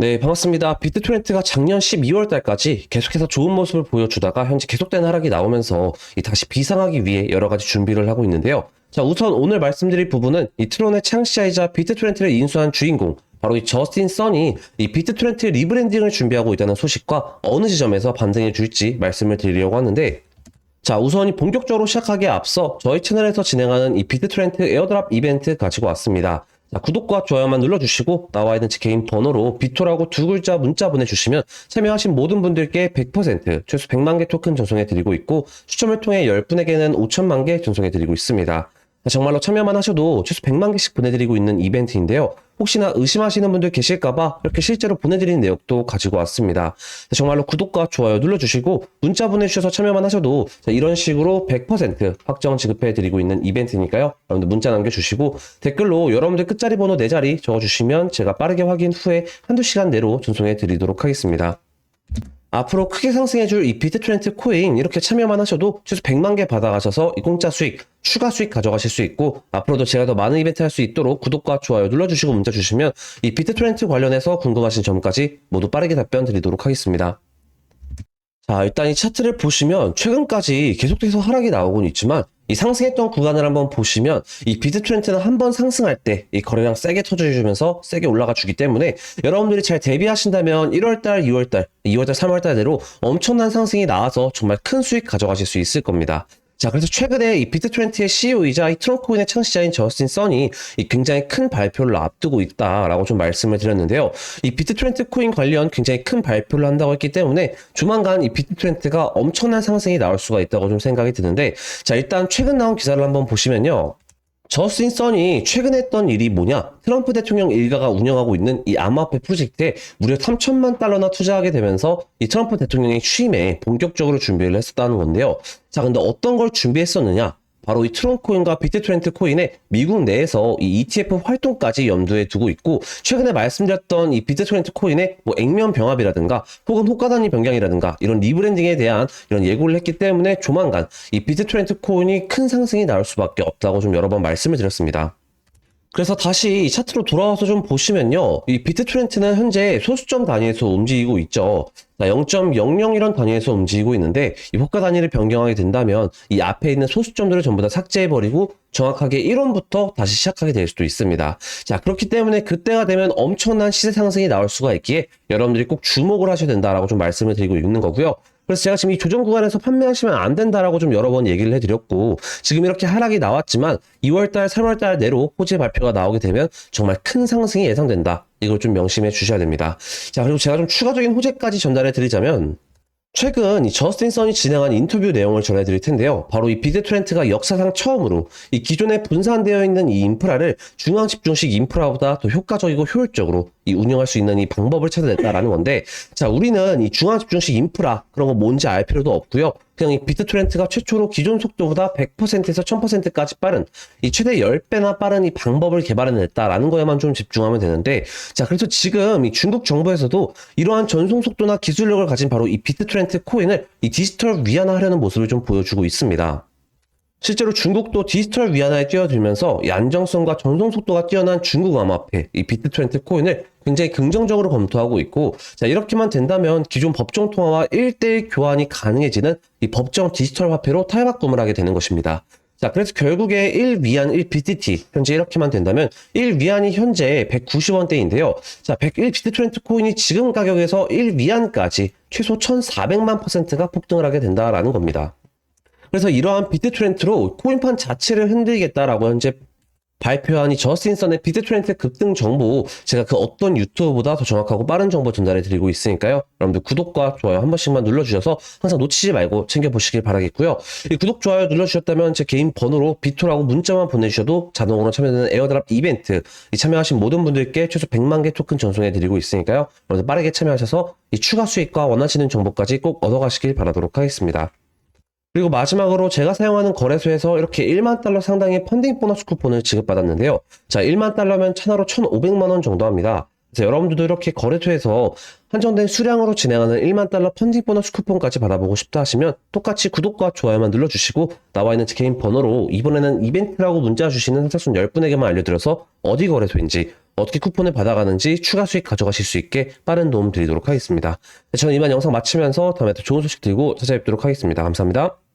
네, 반갑습니다. 비트토렌트가 작년 12월 달까지 계속해서 좋은 모습을 보여주다가 현재 계속된 하락이 나오면서 이 다시 비상하기 위해 여러 가지 준비를 하고 있는데요. 자, 우선 오늘 말씀드릴 부분은 이 트론의 창시자이자 비트토렌트를 인수한 주인공, 바로 이 저스틴 선이 이 비트토렌트 리브랜딩을 준비하고 있다는 소식과 어느 지점에서 반등해 줄지 말씀을 드리려고 하는데 자, 우선 이 본격적으로 시작하기에 앞서 저희 채널에서 진행하는 이 비트트렌트 에어드랍 이벤트 가지고 왔습니다. 자, 구독과 좋아요만 눌러주시고 나와 있는 제 개인 번호로 비토라고 두 글자 문자 보내주시면 참여하신 모든 분들께 100% 최소 100만 개 토큰 전송해 드리고 있고 추첨을 통해 10분에게는 5천만 개 전송해 드리고 있습니다. 자, 정말로 참여만 하셔도 최소 100만 개씩 보내드리고 있는 이벤트인데요. 혹시나 의심하시는 분들 계실까봐 이렇게 실제로 보내드리는 내역도 가지고 왔습니다. 자, 정말로 구독과 좋아요 눌러주시고 문자 보내주셔서 참여만 하셔도 자, 이런 식으로 100% 확정 지급해드리고 있는 이벤트니까요. 여러분들 문자 남겨주시고 댓글로 여러분들 끝자리 번호 4자리 적어주시면 제가 빠르게 확인 후에 한두 시간 내로 전송해드리도록 하겠습니다. 앞으로 크게 상승해줄 이 비트트렌트 코인 이렇게 참여만 하셔도 최소 100만 개 받아가셔서 이 공짜 수익, 추가 수익 가져가실 수 있고 앞으로도 제가 더 많은 이벤트 할 수 있도록 구독과 좋아요 눌러주시고 문자 주시면 이 비트트렌트 관련해서 궁금하신 점까지 모두 빠르게 답변 드리도록 하겠습니다. 자, 일단 이 차트를 보시면 최근까지 계속해서 하락이 나오곤 있지만 이 상승했던 구간을 한번 보시면 이 비트 트렌드는 한번 상승할 때 이 거래량 세게 터져주면서 세게 올라가 주기 때문에 여러분들이 잘 대비하신다면 1월달, 2월달, 2월달, 3월달 대로 엄청난 상승이 나와서 정말 큰 수익 가져가실 수 있을 겁니다. 자, 그래서 최근에 이 비트20의 CEO이자 이 트럼코인의 창시자인 저스틴 선이 이 굉장히 큰 발표를 앞두고 있다라고 좀 말씀을 드렸는데요. 이 비트20 코인 관련 굉장히 큰 발표를 한다고 했기 때문에 조만간 이 비트20가 엄청난 상승이 나올 수가 있다고 좀 생각이 드는데 자, 일단 최근 나온 기사를 한번 보시면요. 저스틴 선이 최근 했던 일이 뭐냐? 트럼프 대통령 일가가 운영하고 있는 이 암호화폐 프로젝트에 무려 3천만 달러나 투자하게 되면서 이 트럼프 대통령의 취임에 본격적으로 준비를 했었다는 건데요. 자, 근데 어떤 걸 준비했었느냐? 바로 이 트론 코인과 비트트렌트 코인의 미국 내에서 이 ETF 활동까지 염두에 두고 있고 최근에 말씀드렸던 이 비트트렌트 코인의 뭐 액면 병합이라든가 혹은 호가 단위 변경이라든가 이런 리브랜딩에 대한 이런 예고를 했기 때문에 조만간 이 비트트렌트 코인이 큰 상승이 나올 수밖에 없다고 좀 여러 번 말씀을 드렸습니다. 그래서 다시 이 차트로 돌아와서 좀 보시면요. 이 비트트렌트는 현재 소수점 단위에서 움직이고 있죠. 0.00 이런 단위에서 움직이고 있는데 이 호가 단위를 변경하게 된다면 이 앞에 있는 소수점들을 전부 다 삭제해버리고 정확하게 1원부터 다시 시작하게 될 수도 있습니다. 자 그렇기 때문에 그때가 되면 엄청난 시세 상승이 나올 수가 있기에 여러분들이 꼭 주목을 하셔야 된다라고 좀 말씀을 드리고 있는 거고요. 그래서 제가 지금 이 조정 구간에서 판매하시면 안 된다라고 좀 여러 번 얘기를 해드렸고 지금 이렇게 하락이 나왔지만 2월달, 3월달 내로 호재 발표가 나오게 되면 정말 큰 상승이 예상된다. 이걸 좀 명심해 주셔야 됩니다. 자 그리고 제가 좀 추가적인 호재까지 전달해 드리자면 최근 이 저스틴 선이 진행한 인터뷰 내용을 전해드릴 텐데요. 바로 이 비트 트렌트가 역사상 처음으로 이 기존에 분산되어 있는 이 인프라를 중앙 집중식 인프라보다 더 효과적이고 효율적으로 이 운영할 수 있는 이 방법을 찾아냈다라는 건데, 자 우리는 이 중앙 집중식 인프라 그런 거 뭔지 알 필요도 없고요. 그냥 이 비트 트렌트가 최초로 기존 속도보다 100%에서 1000%까지 빠른 이 최대 10배나 빠른 이 방법을 개발해냈다라는 거에만 좀 집중하면 되는데 자 그래서 지금 이 중국 정부에서도 이러한 전송 속도나 기술력을 가진 바로 이 비트 트렌트 코인을 이 디지털 위안화하려는 모습을 좀 보여주고 있습니다. 실제로 중국도 디지털 위안화에 뛰어들면서 이 안정성과 전송 속도가 뛰어난 중국 암호화폐 이 비트트렌트 코인을 굉장히 긍정적으로 검토하고 있고 자 이렇게만 된다면 기존 법정 통화와 1대1 교환이 가능해지는 이 법정 디지털 화폐로 탈바꿈을 하게 되는 것입니다. 자, 그래서 결국에 1위안 1BTT, 현재 이렇게만 된다면 1위안이 현재 190원대인데요. 자, 101 비트트렌트 코인이 지금 가격에서 1위안까지 최소 1,400만 퍼센트가 폭등을 하게 된다라는 겁니다. 그래서 이러한 비트 트렌트로 코인판 자체를 흔들겠다라고 현재 발표한 이 저스틴 선의 비트 트렌트 급등 정보 제가 그 어떤 유튜브보다 더 정확하고 빠른 정보 전달해 드리고 있으니까요. 여러분들 구독과 좋아요 한 번씩만 눌러주셔서 항상 놓치지 말고 챙겨보시길 바라겠고요. 이 구독, 좋아요 눌러주셨다면 제 개인 번호로 비토라고 문자만 보내주셔도 자동으로 참여되는 에어드랍 이벤트 이 참여하신 모든 분들께 최소 100만 개 토큰 전송해 드리고 있으니까요. 여러분들 빠르게 참여하셔서 이 추가 수익과 원하시는 정보까지 꼭 얻어가시길 바라도록 하겠습니다. 그리고 마지막으로 제가 사용하는 거래소에서 이렇게 1만 달러 상당의 펀딩 보너스 쿠폰을 지급받았는데요. 자, 1만 달러면 천하로 1,500만 원 정도 합니다. 그래서 여러분들도 이렇게 거래소에서 한정된 수량으로 진행하는 1만 달러 펀딩 보너스 쿠폰까지 받아보고 싶다 하시면 똑같이 구독과 좋아요만 눌러주시고 나와 있는 제 개인 번호로 이번에는 이벤트라고 문자 주시는 선착순 10분에게만 알려드려서 어디 거래소인지 어떻게 쿠폰을 받아가는지 추가 수익 가져가실 수 있게 빠른 도움 드리도록 하겠습니다. 네, 저는 이만 영상 마치면서 다음에 또 좋은 소식 들고 찾아뵙도록 하겠습니다. 감사합니다.